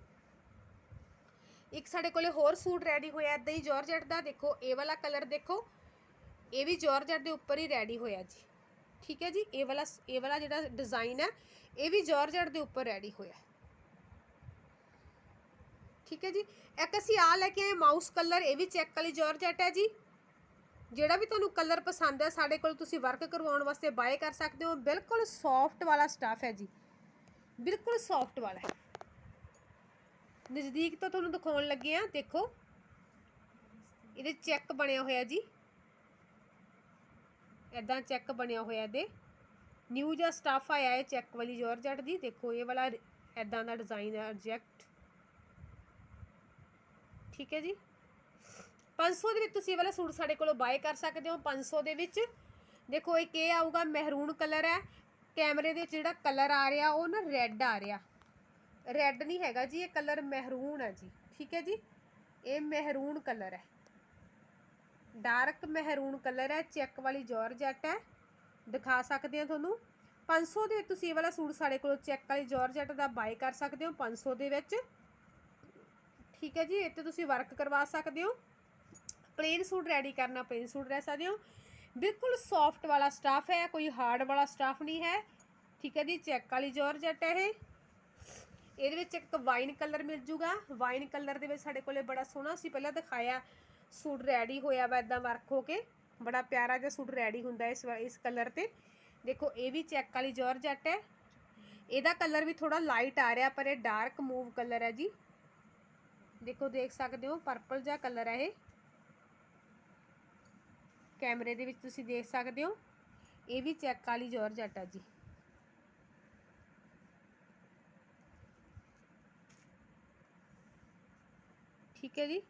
ਇੱਕ ਸਾਡੇ ਕੋਲੇ ਹੋਰ ਸੂਟ ਰੈਡੀ ਹੋਇਆ ਇਦਾਂ ਹੀ ਜਾਰਜਟ ਦਾ, ਦੇਖੋ, ਇਹ ਵਾਲਾ ਕਲਰ ਦੇਖੋ, ਇਹ ਵੀ ਜਾਰਜਟ ਦੇ ਉੱਪਰ ਹੀ ਰੈਡੀ ਹੋਇਆ ਜੀ। ਠੀਕ ਹੈ ਜੀ, ਇਹ ਵਾਲਾ ਇਹ ਵਾਲਾ ਜਿਹੜਾ ਡਿਜ਼ਾਈਨ ਹੈ, ਇਹ ਵੀ ਜਾਰਜਟ ਦੇ ਉੱਪਰ ਰੈਡੀ ਹੋਇਆ। ਠੀਕ ਹੈ ਜੀ, ਇੱਕ ਅਸੀਂ ਆ ਲੈ ਕੇ ਆਏ ਮਾਊਸ ਕਲਰ ਇਹ ਵੀ ਚੈੱਕ ਵਾਲੀ ਜਾਰਜਟ ਹੈ ਜੀ। ਜਿਹੜਾ ਵੀ ਤੁਹਾਨੂੰ ਕਲਰ ਪਸੰਦ ਹੈ, ਸਾਡੇ ਕੋਲ ਤੁਸੀਂ ਵਰਕ ਕਰਵਾਉਣ ਵਾਸਤੇ ਬਾਏ ਕਰ ਸਕਦੇ ਹੋ। ਬਿਲਕੁਲ ਸੌਫਟ ਵਾਲਾ ਸਟਾਫ ਹੈ ਜੀ। ਬਿਲਕੁਲ ਸੌਫਟ ਵਾਲਾ ਹੈ। ਨਜ਼ਦੀਕ ਤੋਂ ਤੁਹਾਨੂੰ ਦਿਖਾਉਣ ਲੱਗੇ ਆ ਦੇਖੋ। ਇਹਦੇ ਚੈੱਕ ਬਣਿਆ ਹੋਇਆ ਜੀ। ਇਦਾਂ ਚੈੱਕ ਬਣਿਆ ਹੋਇਆ ਇਹਦੇ। ਨਿਊ ਜਿਹਾ ਸਟਾਫ ਆਇਆ ਹੈ ਚੈੱਕ ਵਾਲੀ ਜਾਰਜਟ ਦੀ। ਦੇਖੋ, ਇਹ ਵਾਲਾ ਇਦਾਂ ਦਾ ਡਿਜ਼ਾਈਨ ਹੈ ਰਿਜੈਕਟ ਠੀਕ ਹੈ ਜੀ। 500 ਦੇ ਵਿੱਚ ਤੁਸੀਂ ਇਹ ਵਾਲਾ ਸੂਟ ਸਾਡੇ ਕੋਲੋਂ ਬਾਏ ਕਰ ਸਕਦੇ ਹੋ 500 ਦੇ ਵਿੱਚ। ਦੇਖੋ, ਇੱਕ ਇਹ ਆਊਗਾ ਮਹਿਰੂਨ ਕਲਰ ਹੈ। ਕੈਮਰੇ ਦੇ ਵਿੱਚ ਜਿਹੜਾ ਕਲਰ ਆ ਰਿਹਾ, ਉਹ ਨਾ ਰੈੱਡ ਆ ਰਿਹਾ। ਰੈੱਡ ਨਹੀਂ ਹੈਗਾ ਜੀ, ਇਹ ਕਲਰ ਮਹਿਰੂਨ ਹੈ ਜੀ। ਠੀਕ ਹੈ ਜੀ? ਇਹ ਮਹਿਰੂਨ ਕਲਰ ਹੈ। ਡਾਰਕ ਮਹਿਰੂਨ ਕਲਰ ਹੈ ਚੈੱਕ ਵਾਲੀ ਜਾਰਜਟ ਹੈ। ਦਿਖਾ ਸਕਦੇ ਆ ਤੁਹਾਨੂੰ। 500 ਦੇ ਤੁਸੀਂ ਇਹ ਵਾਲਾ ਸੂਟ ਸਾਡੇ ਕੋਲੋਂ ਚੈੱਕ ਵਾਲੀ ਜਾਰਜਟ ਦਾ ਬਾਏ ਕਰ ਸਕਦੇ ਹੋ 500 ਦੇ ਵਿੱਚ। ਠੀਕ ਹੈ ਜੀ? ਇਹ ਇੱਥੇ ਤੁਸੀਂ ਵਰਕ ਕਰਵਾ ਸਕਦੇ ਹੋ। ਪਲੇਨ ਸੂਟ ਰੈਡੀ ਕਰਨਾ ਪਲੇਨ ਸੂਟ ਰਹਿ ਸਕਦੇ ਹੋ। ਬਿਲਕੁਲ ਸੌਫਟ ਵਾਲਾ ਸਟਾਫ ਹੈ, ਕੋਈ ਹਾਰਡ ਵਾਲਾ ਸਟਾਫ ਨਹੀਂ ਹੈ। ਠੀਕ ਹੈ ਜੀ ਚੈੱਕ ਵਾਲੀ ਜਾਰਜਟ ਹੈ ਇਹ। ਇਹਦੇ ਵਿੱਚ ਇੱਕ ਵਾਈਨ ਕਲਰ ਮਿਲ ਜੂਗਾ। ਵਾਈਨ ਕਲਰ ਦੇ ਵਿੱਚ ਸਾਡੇ ਕੋਲੇ ਬੜਾ ਸੋਹਣਾ ਸੀ ਪਹਿਲਾਂ ਦਿਖਾਇਆ ਸੂਟ ਰੈਡੀ ਹੋਇਆ ਵਾ ਇਦਾਂ ਵਰਕ ਹੋ ਕੇ। ਬੜਾ ਪਿਆਰਾ ਜਿਹਾ ਸੂਟ ਰੈਡੀ ਹੁੰਦਾ ਇਸ ਵਾ- ਇਸ ਕਲਰ ਤੇ। ਦੇਖੋ, ਇਹ ਵੀ ਚੈੱਕ ਵਾਲੀ ਜਾਰਜਟ ਹੈ। ਇਹਦਾ ਕਲਰ ਵੀ ਥੋੜਾ ਲਾਈਟ ਆ ਰਿਹਾ, ਪਰ ਇਹ ਡਾਰਕ ਮੂਵ ਕਲਰ ਹੈ ਜੀ। ਦੇਖੋ, ਦੇਖ ਸਕਦੇ ਹੋ ਪਰਪਲ ਜਿਹਾ ਕਲਰ ਹੈ ਇਹ। ਕੈਮਰੇ ਦੇ ਵਿੱਚ ਤੁਸੀਂ ਦੇਖ ਸਕਦੇ ਹੋ। ਇਹ ਵੀ ਚੈੱਕ ਵਾਲੀ ਜਾਰਜਟ ਹੈ ਜੀ। ਠੀਕ ਹੈ ਜੀ।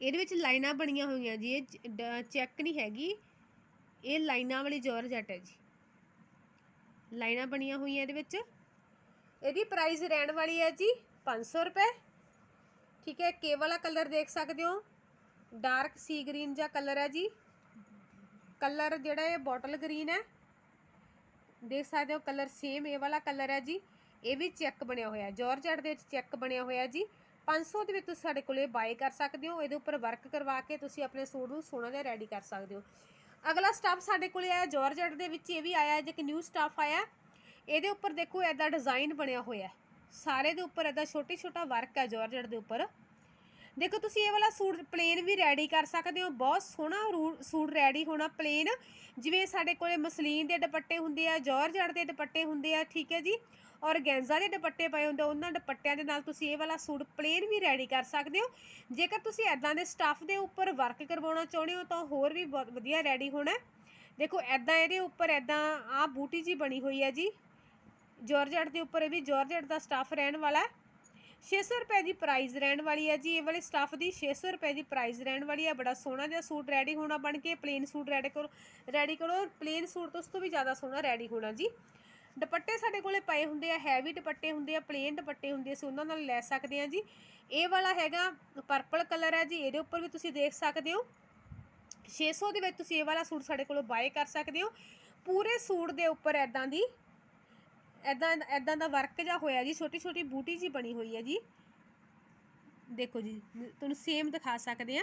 ਇਹਦੇ ਵਿੱਚ ਲਾਈਨਾਂ ਬਣੀਆਂ ਹੋਈਆਂ ਜੀ। ਇਹ ਚੈੱਕ ਨਹੀਂ ਹੈਗੀ। ਇਹ ਲਾਈਨਾਂ ਵਾਲੀ ਜਾਰਜਟ ਹੈ ਜੀ। ਲਾਈਨਾਂ ਬਣੀਆਂ ਹੋਈਆਂ ਇਹਦੇ ਵਿੱਚ। ਇਹਦੀ ਪ੍ਰਾਈਸ ਰਹਿਣ ਵਾਲੀ ਹੈ ਜੀ 500 ਰੁਪਏ। ਠੀਕ ਹੈ ਕੇ ਵਾਲਾ ਕਲਰ ਦੇਖ ਸਕਦੇ ਹੋ। ਡਾਰਕ ਸੀ ਗ੍ਰੀਨ ਜਿਹਾ ਕਲਰ ਹੈ ਜੀ। ਕਲਰ ਜਿਹੜਾ ਇਹ ਬੋਟਲ ਗ੍ਰੀਨ ਹੈ। ਦੇਖ ਸਕਦੇ ਹੋ ਕਲਰ ਸੇਮ ਇਹ ਵਾਲਾ ਕਲਰ ਹੈ ਜੀ। ਇਹ ਵੀ ਚੈੱਕ ਬਣਿਆ ਹੋਇਆ ਜਾਰਜਟ ਦੇ ਵਿੱਚ ਚੈੱਕ ਬਣਿਆ ਹੋਇਆ ਜੀ। 500 ਦੇ ਵਿੱਚ ਤੁਸੀਂ ਸਾਡੇ ਕੋਲੇ ਬਾਏ ਕਰ ਸਕਦੇ ਹੋ। ਇਹਦੇ ਉੱਪਰ ਵਰਕ ਕਰਵਾ ਕੇ ਤੁਸੀਂ ਆਪਣੇ ਸੂਟ ਨੂੰ ਸੋਹਣਾ ਜਿਹਾ ਰੈਡੀ ਕਰ ਸਕਦੇ ਹੋ। ਅਗਲਾ ਸਟਾਫ ਸਾਡੇ ਕੋਲੇ ਆਇਆ ਜਾਰਜਟ ਦੇ ਵਿੱਚ, ਇਹ ਵੀ ਆਇਆ ਜੇ ਕਿ ਨਿਊ ਸਟਾਫ ਆਇਆ। ਇਹਦੇ ਉੱਪਰ ਦੇਖੋ ਐਦਾ ਡਿਜ਼ਾਈਨ ਬਣਿਆ ਹੋਇਆ ਸਾਰੇ ਦੇ ਉੱਪਰ ਐਦਾ ਛੋਟੀ ਛੋਟਾ ਵਰਕ ਹੈ ਜਾਰਜਟ ਦੇ ਉੱਪਰ। ਦੇਖੋ, ਤੁਸੀਂ ਇਹ ਵਾਲਾ ਸੂਟ ਪਲੇਨ ਵੀ ਰੈਡੀ ਕਰ ਸਕਦੇ ਹੋ। ਬਹੁਤ ਸੋਹਣਾ ਰੂ- ਸੂਟ ਰੈਡੀ ਹੋਣਾ ਪਲੇਨ ਜਿਵੇਂ ਸਾਡੇ ਕੋਲੇ ਮਸਲੀਨ ਦੇ ਦੁਪੱਟੇ ਹੁੰਦੇ ਆ ਜਾਰਜਟ ਦੇ ਦੁਪੱਟੇ ਹੁੰਦੇ ਆ, ਠੀਕ ਹੈ ਜੀ? ਔਰ ਗੈਂਜ਼ਾ ਦੇ ਦੁਪੱਟੇ ਪਏ ਹੁੰਦੇ ਉਹਨਾਂ ਦੁਪੱਟਿਆਂ ਦੇ ਨਾਲ ਤੁਸੀਂ ਇਹ ਵਾਲਾ ਸੂਟ ਪਲੇਨ ਵੀ ਰੈਡੀ ਕਰ ਸਕਦੇ ਹੋ। ਜੇਕਰ ਤੁਸੀਂ ਐਦਾਂ ਦੇ ਸਟੱਫ ਦੇ ਉੱਪਰ ਵਰਕ ਕਰਵਾਉਣਾ ਚਾਹੁੰਦੇ ਹੋ, ਤਾਂ ਹੋਰ ਵੀ ਬਹੁਤ ਵਧੀਆ ਰੈਡੀ ਹੋਣਾ। ਦੇਖੋ ਐਦਾਂ ਇਹਦੇ ਉੱਪਰ ਐਦਾਂ ਆ ਬੂਟੀ ਜੀ ਬਣੀ ਹੋਈ ਹੈ ਜੀ। ਜਾਰਜਟ ਦੇ ਉੱਪਰ ਇਹ ਵੀ ਜਾਰਜਟ ਦਾ ਸਟਾਫ ਰਹਿਣ ਵਾਲਾ ਹੈ। 600 ਰੁਪਏ ਦੀ ਪ੍ਰਾਈਸ ਰਹਿਣ ਵਾਲੀ ਹੈ ਜੀ। ਇਹ ਵਾਲੇ ਸਟਾਫ ਦੀ 600 ਰੁਪਏ ਦੀ ਪ੍ਰਾਈਸ ਰਹਿਣ ਵਾਲੀ ਹੈ। ਬੜਾ ਸੋਹਣਾ ਜਿਹਾ ਸੂਟ ਰੈਡੀ ਹੋਣਾ ਬਣ ਕੇ ਪਲੇਨ ਸੂਟ ਰੈਡੀ ਕਰੋ ਰੈਡੀ ਕਰੋ। ਪਲੇਨ ਸੂਟ ਤੋਂ ਉਸ ਤੋਂ ਵੀ ਜ਼ਿਆਦਾ ਸੋਹਣਾ ਰੈਡੀ ਹੋਣਾ ਜੀ। ਦੁਪੱਟੇ ਸਾਡੇ ਕੋਲੇ ਪਏ ਹੁੰਦੇ ਆ ਹੈਵੀ ਦੁਪੱਟੇ ਹੁੰਦੇ ਆ ਪਲੇਨ ਦੁਪੱਟੇ ਹੁੰਦੇ ਸੀ ਉਹਨਾਂ ਨਾਲ ਲੈ ਸਕਦੇ ਆ ਜੀ। ਇਹ ਵਾਲਾ ਹੈਗਾ ਪਰਪਲ ਕਲਰ ਹੈ ਜੀ। ਇਹਦੇ ਉੱਪਰ ਵੀ ਤੁਸੀਂ ਦੇਖ ਸਕਦੇ ਹੋ। 600 ਦੇ ਵਿੱਚ ਤੁਸੀਂ ਇਹ ਵਾਲਾ ਸੂਟ ਸਾਡੇ ਕੋਲੋਂ ਬਾਏ ਕਰ ਸਕਦੇ ਹੋ। ਪੂਰੇ ਸੂਟ ਦੇ ਉੱਪਰ ਐਦਾਂ ਦੀ ਐਦਾਂ ਐਦਾਂ ਦਾ ਵਰਕ ਜਿਹਾ ਹੋਇਆ ਜੀ ਛੋਟੀ ਛੋਟੀ ਬੂਟੀ ਜੀ ਬਣੀ ਹੋਈ ਹੈ ਜੀ। ਦੇਖੋ ਜੀ, ਤੁਹਾਨੂੰ ਸੇਮ ਦਿਖਾ ਸਕਦੇ ਆ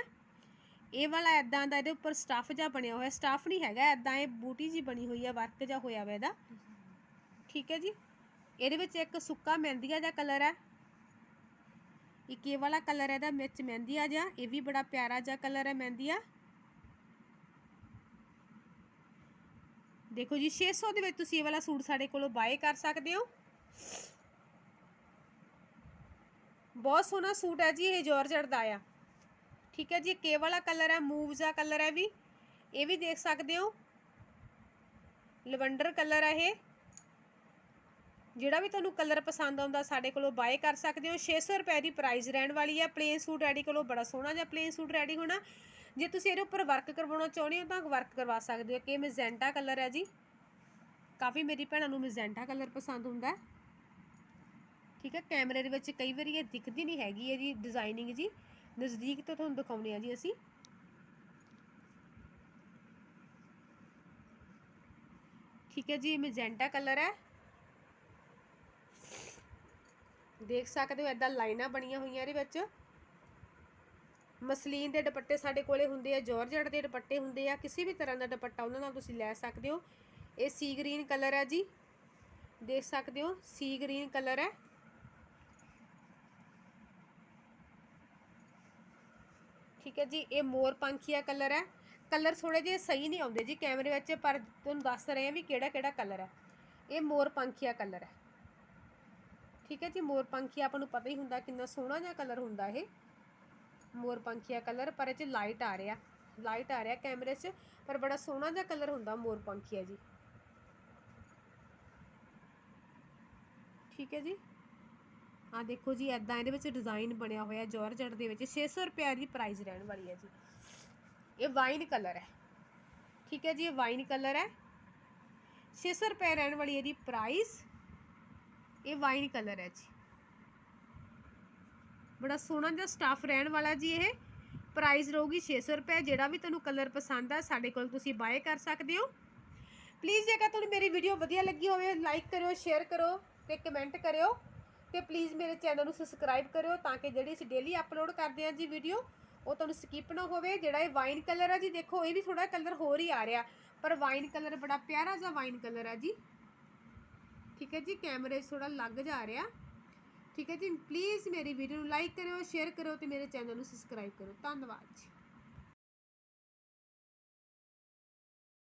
ਇਹ ਵਾਲਾ ਐਦਾਂ ਦਾ, ਇਹਦੇ ਉੱਪਰ ਸਟੱਫ ਜਿਹਾ ਬਣਿਆ ਹੋਇਆ ਸਟੱਫ ਨਹੀਂ ਹੈਗਾ ਐਦਾਂ ਇਹ ਬੂਟੀ ਜੀ ਬਣੀ ਹੋਈ ਆ ਵਰਕ ਜਿਹਾ ਹੋਇਆ ਵਾ ਇਹਦਾ। ਠੀਕ ਹੈ ਜੀ? ਇਹਦੇ ਵਿੱਚ ਇੱਕ ਸੁੱਕਾ ਮਹਿੰਦੀਆ ਦਾ ਕਲਰ ਹੈ। ਇੱਕ ਇਹ ਵਾਲਾ ਕਲਰ ਇਹਦਾ ਮਿਰਚ ਮਹਿੰਦੀਆ ਜਿਹਾ, ਇਹ ਵੀ ਬੜਾ ਪਿਆਰਾ ਜਿਹਾ ਕਲਰ ਹੈ ਮਹਿੰਦੀਆ। ਦੇਖੋ ਜੀ 600 ਦੇ ਵਿੱਚ ਤੁਸੀਂ ਇਹ ਵਾਲਾ ਸੂਟ ਸਾਡੇ ਕੋਲੋਂ ਬਾਏ ਕਰ ਸਕਦੇ ਹੋ। ਬਹੁਤ ਸੋਹਣਾ ਸੂਟ ਹੈ ਜੀ, ਇਹ ਜਾਰਜਟ ਦਾ ਆ। ਠੀਕ ਹੈ ਜੀ ਕੇ ਵਾਲਾ ਕਲਰ ਹੈ ਮੂਵ ਦਾ ਕਲਰ ਹੈ ਵੀ। ਇਹ ਵੀ ਦੇਖ ਸਕਦੇ ਹੋ। ਲਵੈਂਡਰ ਕਲਰ ਹੈ ਇਹ। ਜਿਹੜਾ ਵੀ ਤੁਹਾਨੂੰ ਕਲਰ ਪਸੰਦ ਆਉਂਦਾ, ਸਾਡੇ ਕੋਲੋਂ ਬਾਏ ਕਰ ਸਕਦੇ ਹੋ। 600 ਰੁਪਏ ਦੀ ਪ੍ਰਾਈਸ ਰਹਿਣ ਵਾਲੀ ਹੈ। ਪਲੇਨ ਸੂਟ ਰੈਡੀ ਕੋਲੋਂ ਬੜਾ ਸੋਹਣਾ ਜਿਹਾ ਪਲੇਨ ਸੂਟ ਰੈਡੀ ਹੋਣਾ। ਜੇ ਤੁਸੀਂ ਇਹਦੇ ਉੱਪਰ ਵਰਕ ਕਰਵਾਉਣਾ ਚਾਹੁੰਦੇ ਹੋ ਤਾਂ ਵਰਕ ਕਰਵਾ ਸਕਦੇ ਹੋ। ਕਿ ਮੈਜੈਂਟਾ ਕਲਰ ਹੈ ਜੀ। ਕਾਫੀ ਮੇਰੀ ਭੈਣਾਂ ਨੂੰ ਮੈਜੈਂਟਾ ਕਲਰ ਪਸੰਦ ਹੁੰਦਾ ਠੀਕ ਹੈ ਕੈਮਰੇ ਦੇ ਵਿੱਚ ਕਈ ਵਾਰੀ ਇਹ ਦਿਖਦੀ ਨਹੀਂ ਹੈਗੀ ਇਹਦੀ ਡਿਜ਼ਾਈਨਿੰਗ ਜੀ। ਨਜ਼ਦੀਕ ਤੋਂ ਤੁਹਾਨੂੰ ਦਿਖਾਉਣੇ ਆ ਜੀ ਅਸੀਂ। ਠੀਕ ਹੈ ਜੀ ਮੈਜੈਂਟਾ ਕਲਰ ਹੈ। ਦੇਖ ਸਕਦੇ ਹੋ ਐਦਾਂ ਲਾਈਨਾਂ ਬਣੀਆਂ ਹੋਈਆਂ ਇਹਦੇ ਵਿੱਚ। ਮਸਲੀਨ ਦੇ ਦੁਪੱਟੇ ਸਾਡੇ ਕੋਲੇ ਹੁੰਦੇ ਆ, ਜਾਰਜਟ ਦੇ ਦੁਪੱਟੇ ਹੁੰਦੇ ਆ, ਕਿਸੇ ਵੀ ਤਰ੍ਹਾਂ ਦਾ ਦੁਪੱਟਾ ਉਹਨਾਂ ਨਾਲ ਤੁਸੀਂ ਲੈ ਸਕਦੇ ਹੋ। ਇਹ ਸੀ ਗ੍ਰੀਨ ਕਲਰ ਹੈ ਜੀ। ਦੇਖ ਸਕਦੇ ਹੋ ਸੀ ਗ੍ਰੀਨ ਕਲਰ ਹੈ। ਠੀਕ ਹੈ ਜੀ, ਇਹ ਮੋਰ ਪੰਖੀਆ ਕਲਰ ਹੈ। ਕਲਰ ਥੋੜੇ ਜਿਹੇ ਸਹੀ ਨਹੀਂ ਆਉਂਦੇ ਜੀ ਕੈਮਰੇ ਵਿੱਚ, ਪਰ ਤੁਹਾਨੂੰ ਦੱਸ ਰਹੇ ਹਾਂ ਵੀ ਕਿਹੜਾ ਕਿਹੜਾ ਕਲਰ ਹੈ। ਇਹ ਮੋਰ ਪੰਖੀਆ ਕਲਰ ਹੈ। ਠੀਕ ਹੈ ਜੀ, ਮੋਰ ਪੰਖੀਆ ਆਪਾਂ ਨੂੰ ਪਤਾ ਹੀ ਹੁੰਦਾ ਕਿੰਨਾ ਸੋਹਣਾ ਜਿਹਾ ਕਲਰ ਹੁੰਦਾ ਇਹ। ਮੋਰ ਪੰਖੀਆ ਕਲਰ, ਪਰ ਇਹ ਚ ਲਾਈਟ ਆ ਰਿਹਾ। ਲਾਈਟ ਆ ਰਿਹਾ ਕੈਮਰੇ 'ਚ, ਪਰ ਬੜਾ ਸੋਹਣਾ ਜਿਹਾ ਕਲਰ ਹੁੰਦਾ ਮੋਰ ਪੰਖੀਆ ਜੀ। ਠੀਕ ਹੈ ਜੀ? ਆ ਦੇਖੋ ਜੀ ਐਦਾਂ ਇਹਦੇ ਵਿੱਚ ਡਿਜ਼ਾਈਨ ਬਣਿਆ ਹੋਇਆ ਜਾਰਜਟ ਦੇ ਵਿੱਚ। 600 ਰੁਪਏ ਦੀ ਪ੍ਰਾਈਸ ਰਹਿਣ ਵਾਲੀ ਹੈ ਜੀ। ਇਹ ਵਾਈਨ ਕਲਰ ਹੈ। ਠੀਕ ਹੈ ਜੀ, ਇਹ ਵਾਈਨ ਕਲਰ ਹੈ। 600 ਰੁਪਏ ਰਹਿਣ ਵਾਲੀ ਇਹਦੀ ਪ੍ਰਾਈਸ ਇਹ ਵਾਈਨ ਕਲਰ ਹੈ ਜੀ। ਬੜਾ ਸੋਹਣਾ ਜਿਹਾ ਸਟਾਫ ਰਹਿਣ ਵਾਲਾ ਜੀ ਇਹ। ਪ੍ਰਾਈਸ ਰਹੂਗੀ 600 ਰੁਪਏ, ਜਿਹੜਾ ਵੀ ਤੁਹਾਨੂੰ ਕਲਰ ਪਸੰਦ ਆ, ਸਾਡੇ ਕੋਲ ਤੁਸੀਂ ਬਾਏ ਕਰ ਸਕਦੇ ਹੋ। ਪਲੀਜ਼ ਜੇਕਰ ਤੁਹਾਨੂੰ ਮੇਰੀ ਵੀਡੀਓ ਵਧੀਆ ਲੱਗੀ ਹੋਵੇ ਲਾਈਕ ਕਰਿਓ ਸ਼ੇਅਰ ਕਰੋ ਤੇ ਕਮੈਂਟ ਕਰਿਓ। ਤੇ ਪਲੀਜ਼ ਮੇਰੇ ਚੈਨਲ ਨੂੰ ਸਬਸਕ੍ਰਾਈਬ ਕਰਿਓ ਤਾਂ ਕਿ ਜਿਹੜੀ ਅਸੀਂ ਡੇਲੀ ਅਪਲੋਡ ਕਰਦੇ ਹਾਂ ਜੀ ਵੀਡੀਓ ਉਹ ਤੁਹਾਨੂੰ ਸਕਿਪ ਨਾ ਹੋਵੇ। ਜਿਹੜਾ ਇਹ ਵਾਈਨ ਕਲਰ ਆ ਜੀ, ਦੇਖੋ, ਇਹ ਵੀ ਥੋੜਾ ਕਲਰ ਹੋਰ ਹੀ ਆ ਰਿਹਾ। ਪਰ ਵਾਈਨ ਕਲਰ ਬੜਾ ਪਿਆਰਾ ਜਿਹਾ ਵਾਈਨ ਕਲਰ ਆ ਜੀ। ਠੀਕ ਹੈ ਜੀ ਕੈਮਰੇ 'ਚ ਥੋੜਾ ਲੱਗ ਜਾ ਰਿਹਾ। ਠੀਕ ਹੈ ਜੀ। ਪਲੀਜ਼ ਮੇਰੀ ਵੀਡੀਓ ਨੂੰ ਲਾਈਕ ਕਰਿਓ ਸ਼ੇਅਰ ਕਰੋ ਤੇ ਮੇਰੇ ਚੈਨਲ ਨੂੰ ਸਬਸਕ੍ਰਾਈਬ ਕਰੋ ਧੰਨਵਾਦ ਜੀ।